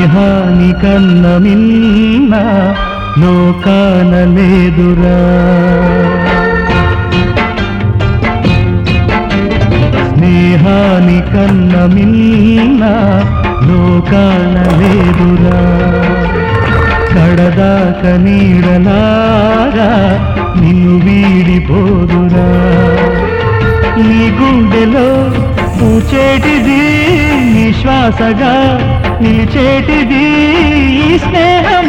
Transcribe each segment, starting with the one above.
స్నేహాని కన్న మిన్న లోకాన లేదురా. స్నేహాని కన్న మిన్న లోకాన లేదురా. కడదాక నీడలారా నిన్ను వీడి నీ నిలిచేటిది ఈ స్నేహం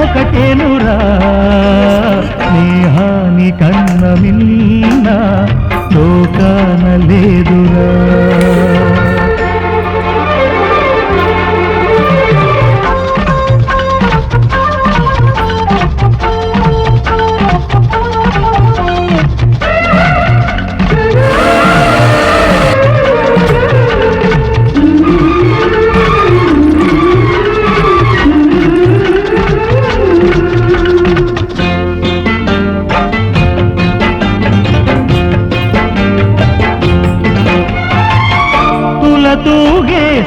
స్నేహాని కన్న మిన్న లోకాన లేదురా.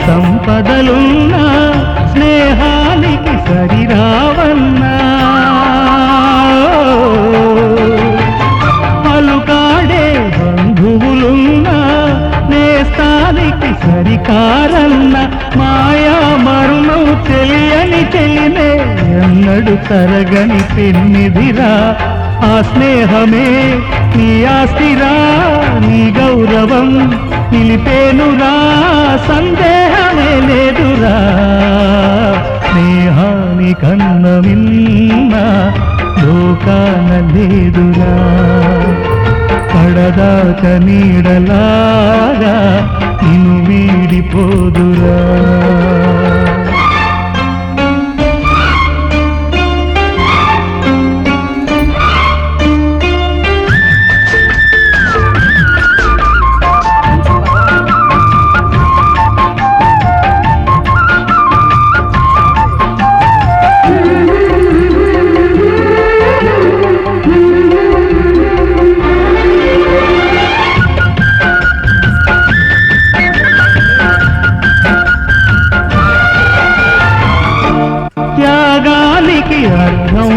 సంపదలున్నా స్నేహానికి సరిరావన్నా పలుకాడే బంధువులున్నా నేస్తానికి సరికారన్న మాయా మరుణం తెలియని తెలినే ఎన్నడు తరగని పెన్నిదిరా ఆ స్నేహమే నీ ఆస్తిరా నీ గౌరవం నిలిపేనురా సందేహమే లేదురా. స్నేహాని కన్న మిన్న లోకాన లేదురా. పడదాక నీడలాగా నిన్ను వీడిపోదురా.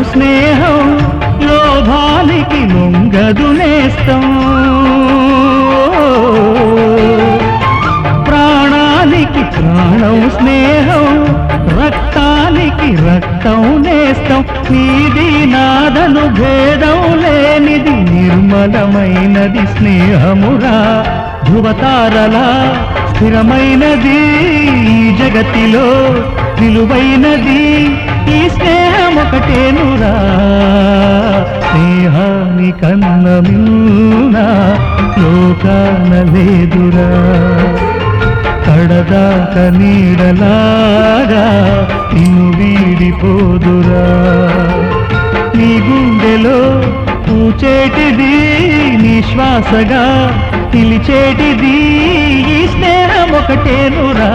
స్నేహం లోభానికి లొంగదు నేస్తం. ప్రాణానికి ప్రాణం స్నేహం రక్తానికి రక్తం నేస్తం. నీది నాదను భేదం లేనిది నిర్మలమైనది స్నేహమురా. ధృవతారలా స్థిరమైనది ఈ జగతిలో విలువైనది ఈ స్నేహం ఒకటేనురా స్నేహాని కన్న మిన్న లోకాన లేదురా. కడదాక నీడలాగా నిన్ను వీడిపోదురా. నీ గుండెలో పూచేటిది నీ శ్వాసగా నిలిచేటిది ఈ స్నేహం ఒకటేనురా